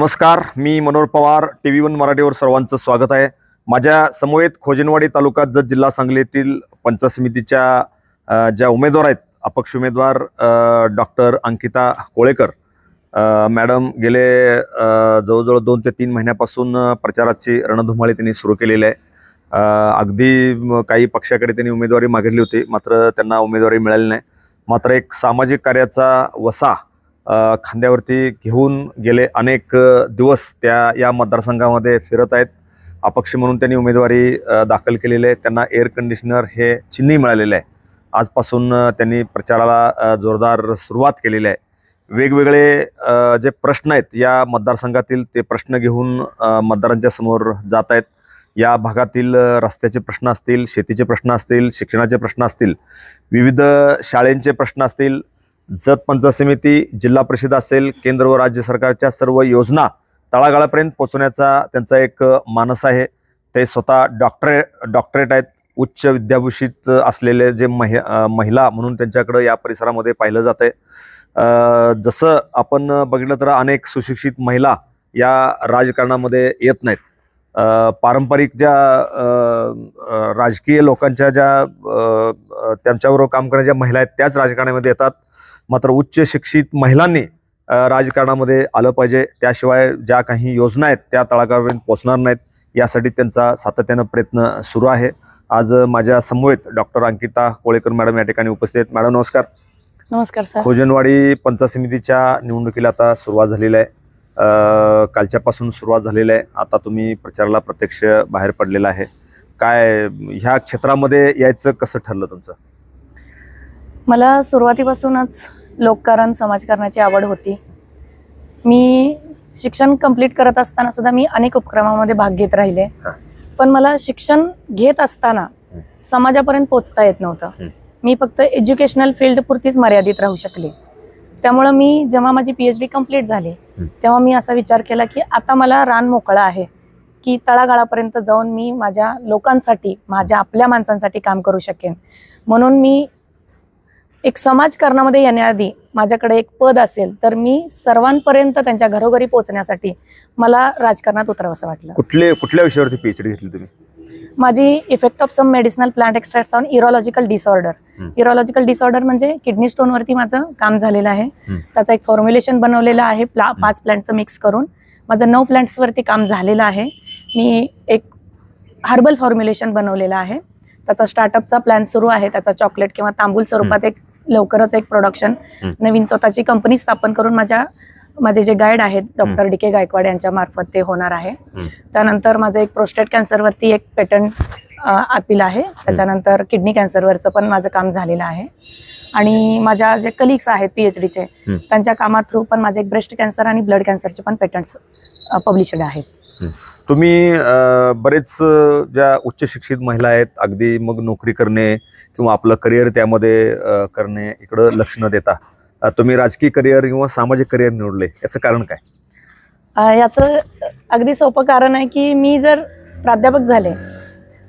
नमस्कार मी Manohar Pawar T V one मराठीवर सर्वांचं स्वागत आहे. माझ्या समवेत खोजनवाडी तालुका जत जिल्हा सांगली येथील पंचायत समितीच्या ज्या उमेदवार आहेत अपक्ष उमेदवार डॉक्टर अंकिता कोळेकर मॅडम गेले जवळजवळ दोन ते तीन महिन्यापासून प्रचाराची रणधुमाळी त्यांनी सुरू केलेली आहे. अगदी काही पक्षाकडे त्यांनी उमेदवारी मागितली होती मात्र त्यांना उमेदवारी मिळाली नाही. मात्र एक सामाजिक कार्याचा वसा खांद्यावरती घेऊन गेले. अनेक दिवस त्या या मतदारसंघामध्ये फिरत आहेत. अपक्ष म्हणून त्यांनी उमेदवारी दाखल केलेली आहे. त्यांना एअर कंडिशनर हे चिन्हही मिळालेलं आहे. आजपासून त्यांनी प्रचाराला जोरदार सुरुवात केलेली आहे. वेगवेगळे जे प्रश्न आहेत या मतदारसंघातील ते प्रश्न घेऊन मतदारांच्या समोर जात आहेत. या भागातील रस्त्याचे प्रश्न असतील शेतीचे प्रश्न असतील शिक्षणाचे प्रश्न असतील विविध शाळेंचे प्रश्न असतील जत पंचायत समिती जिल्हा परिषद असेल केंद्र व राज्य सरकारच्या सर्व योजना तळागाळापर्यंत पोहोचवण्याचा त्यांचा एक मानस आहे. ते स्वतः डॉक्टरे डॉक्टरेट आहेत. उच्च विद्याभूषित असलेले जे महि महिला म्हणून त्यांच्याकडं या परिसरामध्ये पाहिलं जातं आहे जसं आपण बघितलं तर अनेक सुशिक्षित महिला या राजकारणामध्ये येत नाहीत. पारंपरिक ज्या राजकीय लोकांच्या ज्या त्यांच्याबरोबर काम करणाऱ्या ज्या महिला आहेत त्याच राजकारणामध्ये येतात. मात्र उच्च शिक्षित महिलांनी राजकारणामध्ये आलं पाहिजे. त्याशिवाय ज्या काही योजना आहेत त्या तळागाळापर्यंत पोहोचणार नाहीत यासाठी त्यांचा सातत्यानं प्रयत्न सुरू आहे. आज माझ्या समवेत डॉक्टर अंकिता कोळेकर मॅडम या ठिकाणी उपस्थित आहेत. मॅडम नमस्कार. नमस्कार सर. खोजनवाडी पंचायत समितीच्या निवडणुकीला आता सुरुवात झालेली आहे. कालच्यापासून सुरुवात झालेली आहे. आता तुम्ही प्रचाराला प्रत्यक्ष बाहेर पडलेला आहे. काय ह्या क्षेत्रामध्ये यायचं कसं ठरलं तुमचं? मला सुरुवातीपासूनच लोककारण समाजकारणाची आवड होती मी शिक्षण कंप्लीट करत असताना सुद्धा मी अनेक उपक्रमामध्ये भाग घेत राहिले. पण मला शिक्षण घेत असताना. समाजापर्यंत पोचता येत नव्हतं. मी फक्त एज्युकेशनल फील्ड पुरतीच मर्यादित राहू शकले त्यामुळं मी जेव्हा माझी पी एच डी कंप्लीट झाली. तेव्हा मी असा विचार केला की आता मला रान मोकळा आहे की तळागाळापर्यंत जाऊन मी माझ्या लोकांसाठी माझ्या आपल्या माणसांसाठी काम करू शकेन म्हणून मी एक समाजकारणामध्ये येण्याआधी माझ्याकडे एक पद असेल तर मी सर्वांपर्यंत त्यांच्या घरोघरी पोहोचण्यासाठी मला राजकारणात उतरावं वाटलं. कुठले कुठल्या विषयावरती पीएचडी घेतली तुम्ही? माझी effect of some medicinal plant extracts on urological disorder. Urological disorder म्हणजे किडनी स्टोनवरती माझं काम झालेलं आहे. त्याचं एक फॉर्म्युलेशन बनवलेलं आहे प्ला पाच प्लांटचं मिक्स करून. माझं नऊ प्लांट्सवरती काम झालेलं आहे. मी एक हर्बल फॉर्म्युलेशन बनवलेलं आहे. त्याचा स्टार्टअपचा प्लॅन सुरू आहे. त्याचा चॉकलेट किंवा तांबूल स्वरूपात एक लवकरच एक प्रोडक्शन. नवीन स्वतःची कंपनी स्थापन करून माझ्या माझे जे गाईड आहेत डॉक्टर डी के गायकवाड यांच्या मार्फत ते होणार आहे. त्यानंतर माझं एक प्रोस्टेट कॅन्सरवरती एक पेटंट अपील आहे. त्याच्यानंतर किडनी कॅन्सरवरचं पण माझं काम झालेलं आहे. आणि माझ्या जे कलिग्स आहेत पी एच डीचे. त्यांच्या कामात थ्रू पण माझे एक ब्रेस्ट कॅन्सर आणि ब्लड कॅन्सरचे पण पेटंट्स पब्लिशड आहेत. तुम्ही बरेच ज्या उच्च शिक्षित महिला आहेत अगदी मग नोकरी करणे किंवा आपलं करिअर त्यामध्ये करणे इकडं लक्ष न देता तुम्ही राजकीय करिअर किंवा सामाजिक करिअर निवडले याचं कारण काय? याचं अगदी सोपं कारण आहे की मी जर प्राध्यापक झाले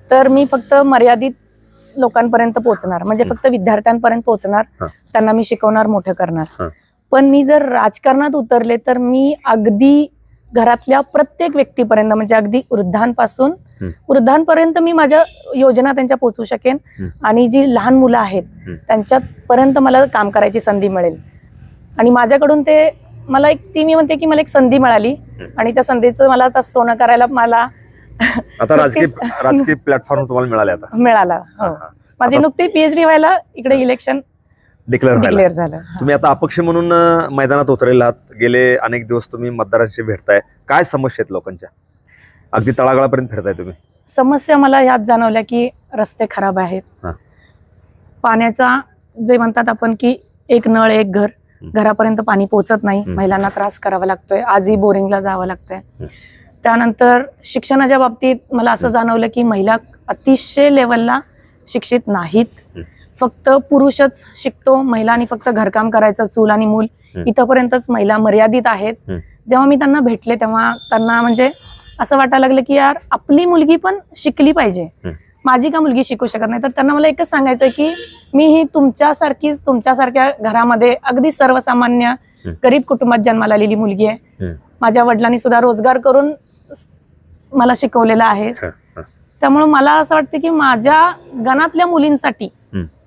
तर मी फक्त मर्यादित लोकांपर्यंत पोहोचणार. म्हणजे फक्त विद्यार्थ्यांपर्यंत पोहोचणार. त्यांना मी शिकवणार मोठं करणार. पण मी जर राजकारणात उतरले तर मी अगदी घरातल्या प्रत्येक व्यक्तीपर्यंत म्हणजे अगदी वृद्धांपासून. वृद्धांपर्यंत मी माझ्या योजना त्यांच्या पोहोचू शकेन. आणि जी लहान मुलं आहेत. त्यांच्यापर्यंत मला काम करायची संधी मिळेल आणि माझ्याकडून ते मला एक ती मी म्हणते की मला एक संधी मिळाली. आणि त्या संधीचं मला आता सोनं करायला मला आता राजकीय. राजकीय प्लॅटफॉर्म तुम्हाला मिळाले मिळाला हो माझी नुकती पीएचडी व्हायला इकडे इलेक्शन डिक्लेअर डिक्लेअर झालं. तुम्ही आता अपक्ष म्हणून मैदानात उतरलेला आहात गेले अनेक दिवस तुम्ही मतदारांशी भेटताय काय समस्या आहेत लोकांच्या अगदी तळागाळापर्यंत फिरताय तुम्ही समस्या मला ह्यात जाणवल्या की रस्ते खराब आहेत हा. पाण्याचा जे म्हणतात आपण की एक नळ एक घर. घरापर्यंत पाणी पोहोचत नाही हं. महिलांना त्रास करावा लागतोय आजही बोरिंगला जावं लागतंय हं. त्यानंतर शिक्षणाच्या बाबतीत मला असं. जाणवलं की महिला अतिशय लेवलला शिक्षित नाहीत हं. फक्त पुरुषच शिकतो महिलांनी फक्त घरकाम करायचं चूल आणि मूल. इथंपर्यंतच महिला मर्यादित आहेत. जेव्हा मी त्यांना भेटले तेव्हा त्यांना म्हणजे असं वाटायला लागलं की यार आपली मुलगी पण शिकली पाहिजे. माझी का मुलगी शिकू शकत नाही तर त्यांना मला एकच सांगायचं की मी ही तुमच्यासारखीच तुमच्यासारख्या घरामध्ये अगदी सर्वसामान्य. गरीब कुटुंबात जन्माला आलेली मुलगी आहे. माझ्या वडिलांनी सुद्धा रोजगार करून मला शिकवलेलं आहे. त्यामुळे मला असं वाटतं की माझ्या गणातल्या मुलींसाठी.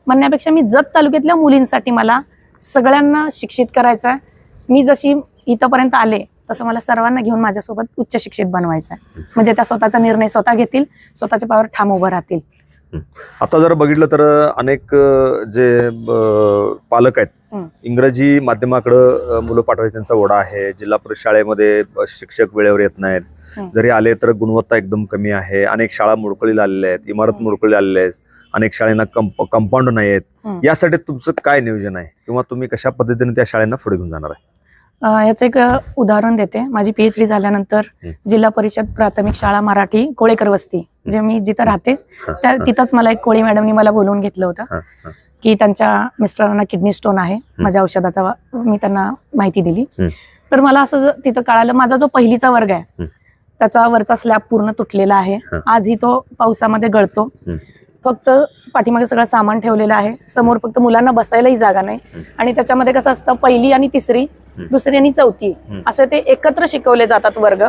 म्हणण्यापेक्षा मी जत तालुक्यातल्या मुलींसाठी मला सगळ्यांना शिक्षित करायचं आहे. मी जशी इथंपर्यंत आले तसं मला सर्वांना घेऊन माझ्यासोबत उच्च शिक्षित बनवायचं आहे. म्हणजे त्या स्वतःचा निर्णय स्वतः घेतील स्वतःच्या पायावर ठाम उभं राहतील. आता जर बघितलं तर अनेक जे पालक आहेत. इंग्रजी माध्यमाकडे मुलं पाठवायची त्यांचा ओढा आहे. जिल्हा परिषद शाळेमध्ये शिक्षक वेळेवर येत नाहीत. जरी आले तर गुणवत्ता एकदम कमी आहे. अनेक शाळा मोडकळीला आलेल्या आहेत इमारत. मोडकळीला आलेल्या आहेत. अनेक शाळांना कंप कंपाऊंड नाही आहेत. यासाठी तुमचं काय नियोजन आहे किंवा तुम्ही कशा पद्धतीने त्या शाळांना पुढे घेऊन जाणार आहे याचं एक उदाहरण देते माझी पीएच डी झाल्यानंतर. जिल्हा परिषद प्राथमिक शाळा मराठी कोळेकर वस्ती जे मी जिथं राहते त्या तिथंच मला एक कोळी मॅडमनी मला बोलवून घेतलं होतं. की त्यांच्या मिस्टरांना किडनी स्टोन आहे माझ्या औषधाचा मी त्यांना माहिती दिली. तर मला असं तिथं कळालं माझा जो पहिलीचा वर्ग आहे. त्याचा वरचा स्लॅब पूर्ण तुटलेला आहे. आजही तो पावसामध्ये गळतो. फक्त पाठीमागे सगळं सामान ठेवलेलं आहे समोर फक्त मुलांना बसायलाही जागा नाही. आणि त्याच्यामध्ये कसं असतं पहिली आणि तिसरी. दुसरी आणि चौथी. असे ते एकत्र शिकवले जातात वर्ग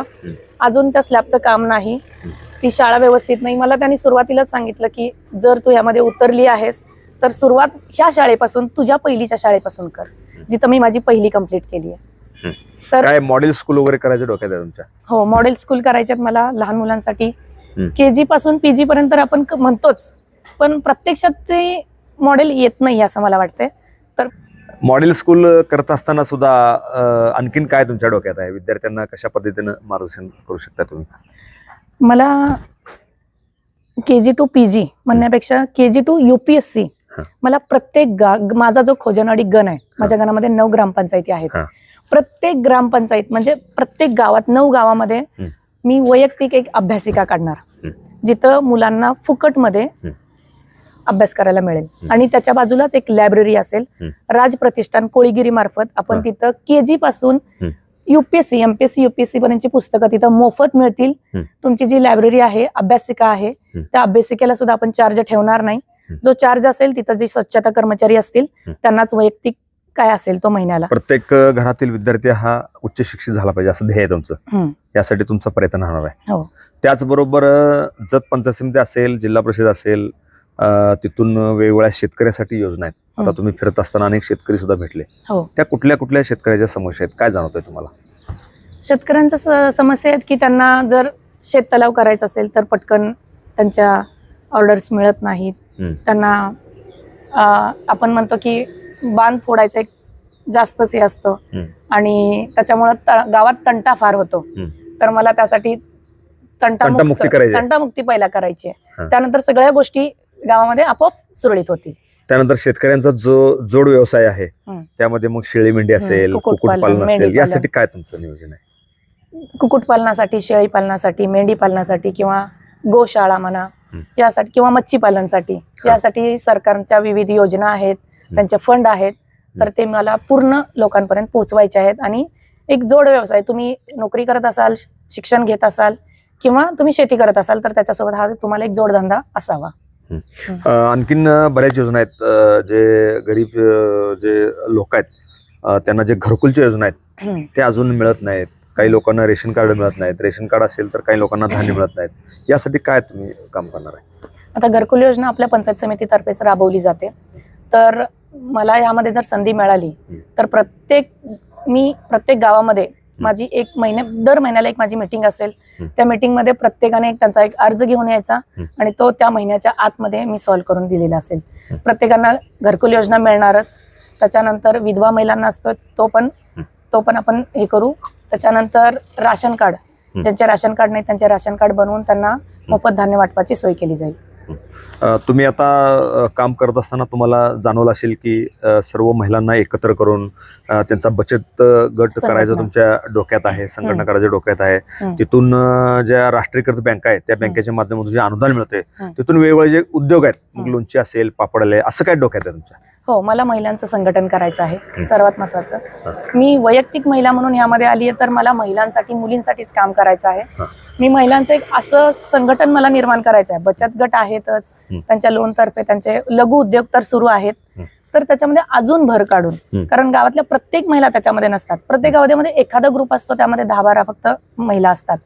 अजून त्या स्लॅबचं काम नाही हं. ती शाळा व्यवस्थित नाही मला त्यांनी सुरुवातीलाच सांगितलं की जर तू यामध्ये उतरली आहेस तर सुरुवात ह्या शाळेपासून तुझ्या पहिलीच्या शाळेपासून कर जिथं मी माझी पहिली कंप्लीट केली आहे. तर काय मॉडेल स्कूल वगैरे करायचं डोक्यात आहे तुमच्या हो मॉडेल स्कूल करायच्यात मला लहान मुलांसाठी हं. के जी पासून पी जी पर्यंत आपण म्हणतोच पण प्रत्यक्षात ते मॉडेल येत नाही असं मला वाटतंय तर मॉडेल स्कूल करत असताना सुद्धा आणखीन काय तुमच्या डोक्यात आहे विद्यार्थ्यांना कशा पद्धतीनं मार्गदर्शन करू शकता तुम्ही मला के जी टू पी जी म्हणण्यापेक्षा K G to U P S C हा. मला प्रत्येक गा माझा जो खोजनवाडी गण आहे माझ्या गणामध्ये नऊ ग्रामपंचायती आहेत. प्रत्येक ग्रामपंचायत म्हणजे प्रत्येक गावात नऊ गावामध्ये. मी वैयक्तिक एक अभ्यासिका काढणार. जिथं मुलांना फुकटमध्ये. अभ्यास करायला मिळेल. आणि त्याच्या बाजूलाच एक लायब्ररी असेल. राज प्रतिष्ठान कोळीगिरी मार्फत आपण. तिथं के जी पासून. युपीएससी एमपीएससी युपीएससी पर्यंतची पुस्तकं तिथं मोफत मिळतील. तुमची जी लायब्ररी आहे अभ्यासिका आहे. त्या अभ्यासिकेला सुद्धा आपण चार्ज ठेवणार नाही. जो चार्ज असेल तिथं जे स्वच्छता कर्मचारी असतील. त्यांनाच वैयक्तिक काय असेल तो महिन्याला प्रत्येक घरातील विद्यार्थी हा उच्च शिक्षित झाला पाहिजे असं ध्येय आहे तुमचं. यासाठी तुमचा प्रयत्न राहणार आहे हो त्याचबरोबर जत पंचायत समिती असेल जिल्हा परिषद असेल तिथून वेगवेगळ्या शेतकऱ्यासाठी योजना आहेत आता. तुम्ही फिरत असताना अनेक शेतकरी सुद्धा भेटले हो त्या कुठल्या कुठल्या शेतकऱ्याच्या समस्या आहेत काय जाणवतंय तुम्हाला शेतकऱ्यांच्या समस्या आहेत की त्यांना जर शेततलाव करायचा असेल तर पटकन त्यांच्या ऑर्डर्स मिळत नाहीत. त्यांना आपण म्हणतो की बांध फोडायचं एक जास्तच हे असतं. आणि त्याच्यामुळं गावात तंटा फार होतो. तर मला त्यासाठी तंटामुक्त तंटामुक्ती पहिला करायची आहे. त्यानंतर सगळ्या गोष्टी गावामध्ये आपोआप सुरळीत होतील. त्यानंतर शेतकऱ्यांचा जो जोड व्यवसाय आहे हं. त्यामध्ये मग शेळी मेंढी असेल कुक्कुटपालन, कुक्कुटपालन असेल मेंढीपालन. यासाठी काय तुमचं नियोजन आहे? कुक्कुटपालनासाठी शेळी पालनासाठी मेंढी पालनासाठी किंवा गोशाळा म्हणा हं. यासाठी किंवा मच्छी पालनासाठी यासाठी सरकारच्या विविध योजना आहेत त्यांचे फंड आहेत तर ते मला पूर्ण लोकांपर्यंत पोहोचवायचे आहेत आणि एक जोड व्यवसाय तुम्ही नोकरी करत असाल शिक्षण घेत असाल किंवा तुम्ही शेती करत असाल तर त्याच्यासोबत हा तुम्हाला एक जोडधंदा असावा. आणखीन बऱ्याच योजना आहेत. जे गरीब जे लोक आहेत त्यांना जे घरकुलच्या योजना आहेत. ते अजून मिळत नाहीत. काही लोकांना रेशन कार्ड मिळत नाहीत. रेशन कार्ड असेल तर काही लोकांना धान्य मिळत नाहीत. यासाठी काय तुम्ही काम करणार आहे? आता घरकुल योजना आपल्या पंचायत समितीतर्फेच राबवली जाते. तर मला यामध्ये जर संधी मिळाली. तर प्रत्येक मी प्रत्येक गावामध्ये माझी एक महिन्या दर महिन्याला एक माझी मीटिंग असेल. त्या मीटिंगमध्ये प्रत्येकाने एक त्यांचा एक अर्ज घेऊन यायचा. आणि तो त्या महिन्याच्या आतमध्ये मी सॉल्व्ह करून दिलेला असेल. प्रत्येकांना घरकुल योजना मिळणारच त्याच्यानंतर विधवा महिलांना असतो तो पण. तो पण आपण हे करू त्याच्यानंतर राशन कार्ड. ज्यांचे राशन कार्ड नाही त्यांचे राशन कार्ड बनवून त्यांना मोफत धान्य वाटपाची सोय केली जाईल तुम्ही आता काम करत असताना तुम्हाला जाणवलं असेल की सर्व महिलांना एकत्र करून त्यांचा बचत गट. करायचं तुमच्या डोक्यात आहे संघटना. करायच्या डोक्यात आहे. तिथून ज्या राष्ट्रीयकृत बँका आहेत त्या बँकेच्या माध्यमातून जे अनुदान मिळते. तिथून वेगवेगळे जे उद्योग आहेत मग. लोणची असेल पापड आले असं काय डोक्यात आहे तुमच्या हो मला महिलांचं संघटन करायचं आहे. सर्वात महत्वाचं मी वैयक्तिक महिला म्हणून यामध्ये आली आहे तर मला महिलांसाठी मुलींसाठीच काम करायचं आहे. मी महिलांचं एक असं संघटन मला निर्माण करायचं आहे बचत गट आहेतच. त्यांच्या लोनतर्फे त्यांचे लघु उद्योग तर सुरू आहेत. तर त्याच्यामध्ये अजून भर काढून. कारण गावातल्या प्रत्येक महिला त्याच्यामध्ये नसतात प्रत्येक गावामध्ये एखादा ग्रुप असतो त्यामध्ये दहा बारा फक्त महिला असतात.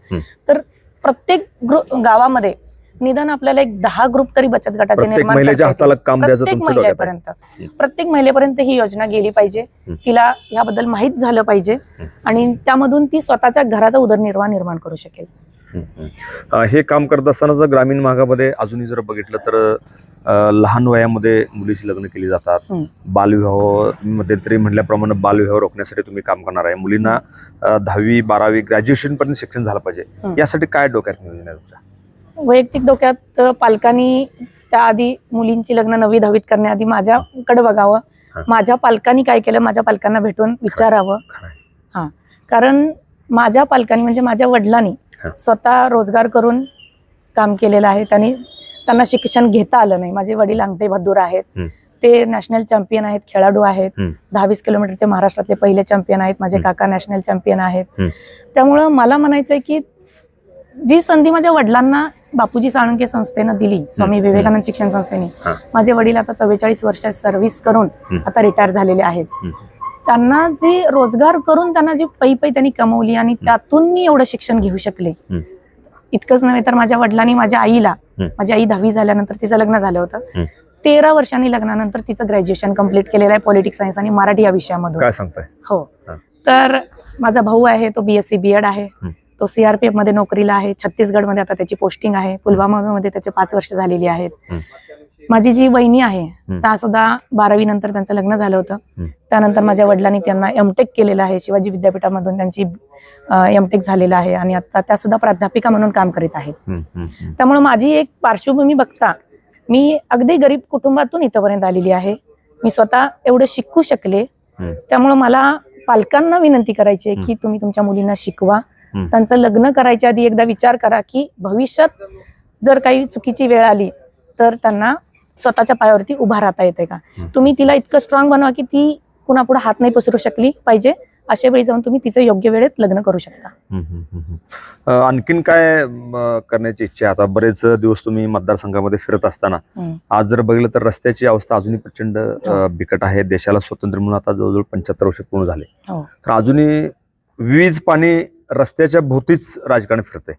तर प्रत्येक ग्रुप गावामध्ये निदान आपल्याला एक दहा ग्रुप तरी बचत गटाचे निर्माण प्रत्येक. महिलेपर्यंत प्रत्येक महिलेपर्यंत ही योजना गेली पाहिजे. तिला याबद्दल माहीत झालं पाहिजे. आणि त्यामधून ती स्वतःच्या घराचा उदरनिर्वाह निर्माण करू शकेल हे काम करत असताना जर ग्रामीण भागामध्ये अजूनही जर बघितलं तर लहान वयामध्ये मुलीची लग्न केली जातात. बालविवाह मध्यंतरी म्हटल्याप्रमाणे बालविवाह रोखण्यासाठी तुम्ही काम करणार आहे मुलींना दहावी बारावी ग्रॅज्युएशन पर्यंत शिक्षण झालं पाहिजे. यासाठी काय डोक्यात नियोजन आहे तुमच्या वैयक्तिक डोक्यात पालकांनी त्याआधी मुलींची लग्न नववी दहावीत करण्याआधी माझ्याकडे बघावं हा. माझ्या पालकांनी काय केलं माझ्या पालकांना भेटून विचारावं आहे. कारण माझ्या पालकांनी म्हणजे माझ्या वडिलांनी हा. स्वतः रोजगार करून काम केलेलं आहे त्यांनी त्यांना शिक्षण घेता आलं नाही माझे वडील अंगठे बहादूर आहेत. ते नॅशनल चॅम्पियन आहेत खेळाडू आहेत. दहावीस किलोमीटरचे महाराष्ट्रातले पहिले चॅम्पियन आहेत माझे. काका नॅशनल चॅम्पियन आहेत. त्यामुळं मला म्हणायचंय की जी संधी माझ्या वडिलांना बापूजी साळुंके संस्थेनं दिली स्वामी. विवेकानंद शिक्षण संस्थेने. माझे वडील आता चव्वेचाळीस वर्ष सर्व्हिस करून. आता रिटायर झालेले आहेत. त्यांना जी रोजगार करून त्यांना जी पै पै त्यांनी कमवली आणि त्यातून मी एवढं शिक्षण घेऊ शकले. इतकंच नव्हे तर माझ्या वडिलांनी माझ्या आईला. माझी आई दहावी झाल्यानंतर तिचं लग्न झालं होतं. तेरा वर्षांनी लग्नानंतर तिचं ग्रॅज्युएशन कंप्लीट केलेलं आहे पॉलिटिक्स सायन्स आणि मराठी या विषयामधून हो. तर माझा भाऊ आहे तो बीएससी बीएड आहे. तो सीआरपीएफमध्ये नोकरीला आहे छत्तीसगडमध्ये आता त्याची पोस्टिंग आहे पुलवामामध्ये त्याचे पाच वर्ष झालेली आहेत. माझी जी वहिनी आहे त्या सुद्धा बारावी नंतर त्यांचं लग्न झालं होतं. त्यानंतर माझ्या वडिलांनी त्यांना एमटेक केलेलं आहे शिवाजी विद्यापीठामधून त्यांची एमटेक झालेलं आहे आणि आता त्या सुद्धा प्राध्यापिका म्हणून काम करीत आहेत. त्यामुळे माझी एक पार्श्वभूमी बघता मी अगदी गरीब कुटुंबातून इथंपर्यंत आलेली आहे मी स्वतः एवढं शिकू शकले. त्यामुळे मला पालकांना विनंती करायची आहे की तुम्ही तुमच्या मुलींना शिकवा. त्यांचं लग्न करायच्या आधी एकदा विचार करा की भविष्यात जर काही चुकीची वेळ आली तर त्यांना स्वतःच्या पायावरती उभा राहता येते का. तुम्ही तिला इतकं स्ट्रॉंग बनवा की ती कुणापुढे हात नाही पसरू शकली पाहिजे. अशा वेळी जाऊन तुम्ही तिचं योग्य वेळेत लग्न करू शकता. आणखीन काय करण्याची इच्छा आहे? आता बरेच दिवस तुम्ही मतदारसंघामध्ये फिरत असताना. आज जर बघितलं तर रस्त्याची अवस्था अजूनही प्रचंड हो. बिकट आहे. देशाला स्वातंत्र्य म्हणून आता जवळजवळ पंच्याहत्तर वर्ष पूर्ण झाले. हो. तर अजूनही वीज पाणी रस्त्याच्या भोवतीच राजकारण फिरते.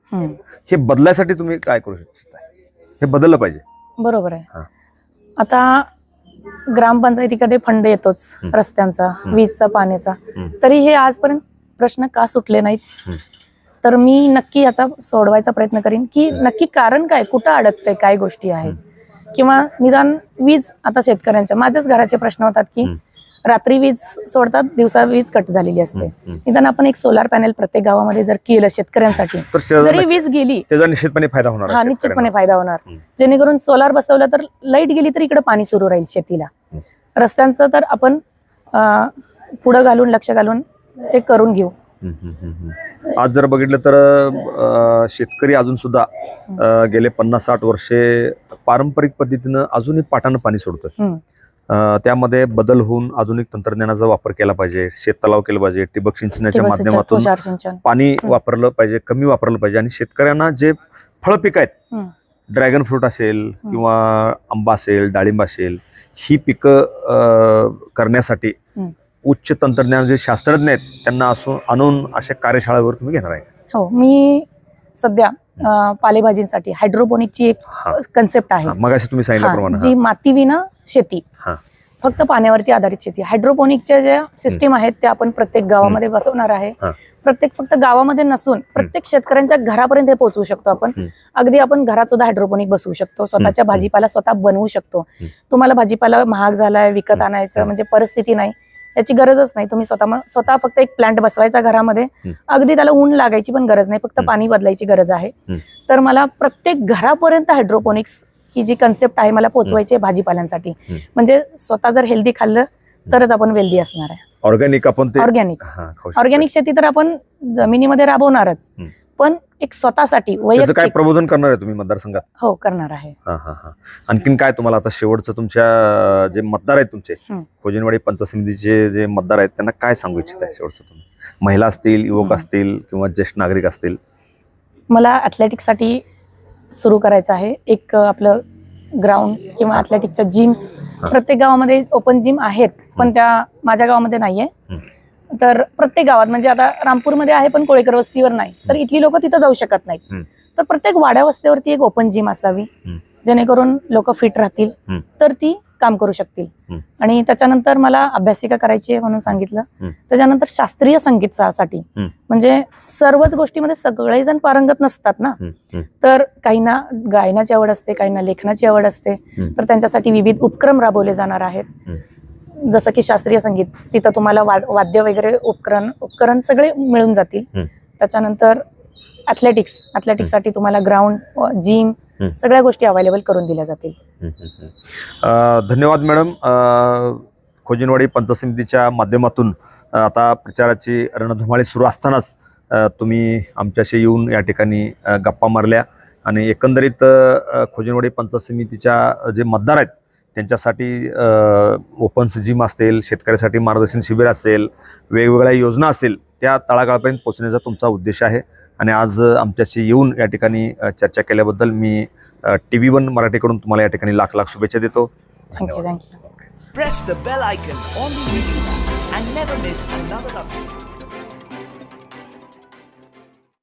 हे बदलायसाठी तुम्ही काय करू इच्छिता हे बदललं पाहिजे बरोबर. आहे आता ग्रामपंचायतीकडे फंड येतोच. रस्त्यांचा. वीजचा पाण्याचा. तरी हे आजपर्यंत प्रश्न का सुटले नाहीत. तर मी नक्की याचा सोडवायचा प्रयत्न करीन की नक्की कारण काय कुठं अडकतंय काय गोष्टी आहेत किंवा निदान वीज आता शेतकऱ्यांच्या माझ्याच घराचे प्रश्न होतात की. रात्री वीज सोडतात दिवसा वीज कट झालेली असते. निदान आपण एक सोलार पॅनेल प्रत्येक गावामध्ये जर केलं शेतकऱ्यांसाठी जरी वीज गेली त्याचा निश्चितपणे फायदा होणार हा. निश्चितपणे फायदा होणार. जेणेकरून सोलार बसवलं तर लाइट गेली तर इकडे पाणी सुरू राहील शेतीला. रस्त्यांचं तर आपण पुढं घालून लक्ष घालून ते करून घेऊ. आज जर बघितलं तर शेतकरी अजून सुद्धा गेले पन्नास साठ वर्षे पारंपरिक पद्धतीनं अजूनही पाटानं पाणी सोडतोय. अं, त्यामध्ये बदल होऊन आधुनिक तंत्रज्ञानाचा वापर केला पाहिजे शेततलाव केलं पाहिजे ठिबक सिंचनाच्या माध्यमातून पाणी. वापरलं पाहिजे कमी वापरलं पाहिजे आणि शेतकऱ्यांना जे फळपिक आहेत हम्म. ड्रॅगन फ्रूट असेल किंवा आंबा असेल डाळिंब असेल ही पिकं करण्यासाठी. उच्च तंत्रज्ञान जे शास्त्रज्ञ आहेत त्यांना असं आणून अशा कार्यशाळेवर तुम्ही घेणार आहे. हो मी सध्या पालेभाजींसाठी हायड्रोपोनिकची एक कन्सेप्ट आहे. मग तुम्ही सांगितल्याप्रमाणे जी मातीविना शेती हा. फक्त पाण्यावरती आधारित शेती हायड्रोपोनिकच्या ज्या सिस्टीम आहेत त्या आपण प्रत्येक गावामध्ये बसवणार आहे हा. प्रत्येक फक्त गावामध्ये नसून प्रत्येक शेतकऱ्यांच्या घरापर्यंत हे पोहोचवू शकतो आपण हम्म. अगदी आपण घरात सुद्धा हायड्रोपोनिक बसवू शकतो स्वतःच्या हम्म. भाजीपाला स्वतः बनवू शकतो हम्म. तुम्हाला भाजीपाला महाग झालाय विकत हम्म. आणायचं. म्हणजे परिस्थिती नाही याची गरजच नाही तुम्ही स्वतः स्वतः फक्त एक प्लांट बसवायचा घरामध्ये हम्म. अगदी त्याला ऊन लागायची पण गरज नाही फक्त हम्म. पाणी बदलायची गरज आहे हम्म. तर मला प्रत्येक घरापर्यंत हायड्रोपोनिक्स ही जी कन्सेप्ट आहे मला पोचवायची आहे भाजीपाल्यांसाठी. म्हणजे स्वतः जर हेल्दी खाल्लं तरच आपण वेल्दी असणार आहे. ऑर्गॅनिक आपण ते ऑर्गॅनिक हा. ऑर्गॅनिक शेती तर आपण जमिनीमध्ये राबवणारच. पण एक स्वतःसाठी त्याचं काय वैयक्तिक प्रबोधन करणार आहे तुम्ही मतदारसंघात? हो करणार आहे. आणखीन काय तुम्हाला आता शेवटचं तुमच्या जे मतदार आहेत तुमचे. खोजनवाडी पंचायत समितीचे जे मतदार आहेत त्यांना काय सांगू इच्छित आहे शेवटचं तुम्ही? महिला असतील युवक. असतील किंवा ज्येष्ठ नागरिक असतील? मला ॲथलेटिक्ससाठी सुरू करायचं आहे. एक आपलं ग्राउंड किंवा अथलेटिकच्या जिम्स प्रत्येक गावामध्ये ओपन जिम आहेत पण त्या माझ्या गावामध्ये नाहीये. तर प्रत्येक गावात म्हणजे आता रामपूरमध्ये आहे पण कोळेकर वस्तीवर नाही. तर इथली लोक तिथं जाऊ शकत नाहीत. तर प्रत्येक वाड्या वस्तीवरती एक ओपन जिम असावी. जेणेकरून लोक फिट राहतील. तर ती काम करू शकतील. आणि त्याच्यानंतर मला अभ्यासिका करायची आहे म्हणून सांगितलं. त्याच्यानंतर शास्त्रीय संगीतासाठी. म्हणजे सर्वच गोष्टीमध्ये सगळेजण पारंगत नसतात ना तर काहींना गायनाची आवड असते काहींना लेखनाची आवड असते. तर त्यांच्यासाठी विविध उपक्रम राबवले जाणार आहेत जसं की शास्त्रीय संगीत तिथं तुम्हाला वाद्य वगैरे उपकरण उपकरण सगळे मिळून जातील. त्याच्यानंतर अथलेटिक्स अथलेटिक्ससाठी तुम्हाला ग्राउंड जिम. सगळ्या गोष्टी अवेलेबल करून दिल्या जातील धन्यवाद मॅडम. खोजिनवाडी पंचायत समितीच्या माध्यमातून आता प्रचाराची रणधुमाळी सुरू असतानाच तुम्ही आमच्याशी येऊन या ठिकाणी गप्पा मारल्या. आणि एकंदरीत खोजिनवाडी पंचायत समितीच्या जे मतदार आहेत त्यांच्यासाठी ओपन जिम असेल शेतकऱ्यासाठी मार्गदर्शन शिबिर असेल वेगवेगळ्या योजना असेल त्या तळागाळापर्यंत पोहोचण्याचा तुमचा उद्देश आहे. आणि आज आमच्याशी येऊन या ठिकाणी चर्चा केल्याबद्दल मी टी व्ही वन मराठीकडून तुम्हाला या ठिकाणी लाख लाख शुभेच्छा देतो. Thank you thank you press the bell icon on this